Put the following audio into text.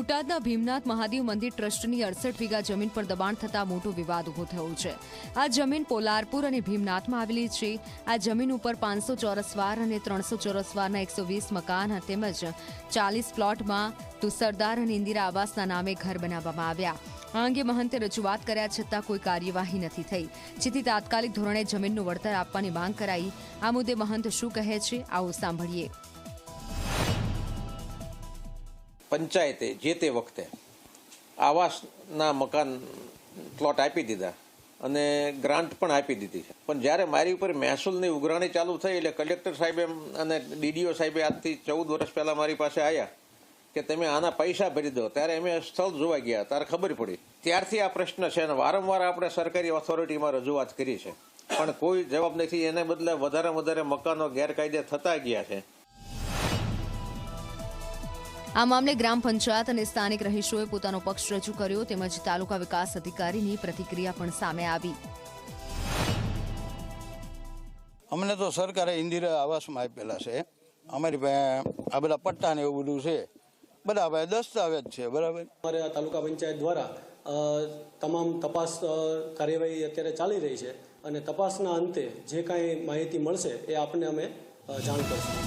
બોટાદના ભીમનાથ મહાદેવ મંદિર ટ્રસ્ટની અડસઠ વીઘા જમીન પર દબાણ થતા મોટો વિવાદ ઊભો થયો છે. આ જમીન પોલારપુર અને ભીમનાથમાં આવેલી છે. આ જમીન ઉપર પાંચસો ચોરસવાર અને ત્રણસો ચોરસવારના એકસો વીસ મકાન તેમજ ચાલીસ પ્લોટમાં તુસરદાર અને ઇન્દિરા આવાસના નામે ઘર બનાવવામાં આવ્યા. આ અંગે મહંતે રજૂઆત કર્યા છતાં કોઈ કાર્યવાહી નથી થઈ. જેથી તાત્કાલિક ધોરણે જમીનનું વળતર આપવાની માંગ કરાઈ. આ મુદ્દે મહંત શું કહે છે, આવો સાંભળીએ. પંચાયતે જે તે વખતે આવાસના મકાન પ્લોટ આપી દીધા અને ગ્રાન્ટ પણ આપી દીધી છે. પણ જ્યારે મારી ઉપર મહેસૂલની ઉઘરાણી ચાલુ થઈ એટલે કલેક્ટર સાહેબે અને ડીડીઓ સાહેબે આજથી ચૌદ વર્ષ પહેલાં મારી પાસે આવ્યા કે તમે આના પૈસા ભરી દો. ત્યારે અમે સ્થળ જોવા ગયા. ત્યારે ખબર પડી. ત્યારથી આ પ્રશ્ન છે અને વારંવાર આપણે સરકારી ઓથોરિટીમાં રજૂઆત કરી છે. પણ કોઈ જવાબ નથી. એને બદલે વધારે વધારે મકાનો ગેરકાયદે થતા ગયા છે. આ મામલે ગ્રામ પંચાયત અને સ્થાનિક રહીશોએ પોતાનો પક્ષ રજૂ કર્યો તેમજ તાલુકા વિકાસ અધિકારીની પ્રતિક્રિયા પણ સામે આવી. અમને તો સરકારે ઇન્દિરા આવાસમાં આપેલા છે. અમારી પાસે આ બધા પટ્ટા ને એવું બધું છે. બધા ભાઈ દસ્તાવેજ છે બરાબર? અમારે આ તાલુકા પંચાયત દ્વારા તમામ તપાસ કાર્યવાહી અત્યારે ચાલી રહી છે અને તપાસના અંતે જે કાંઈ માહિતી મળશે એ આપને અમે જાણ કરશું.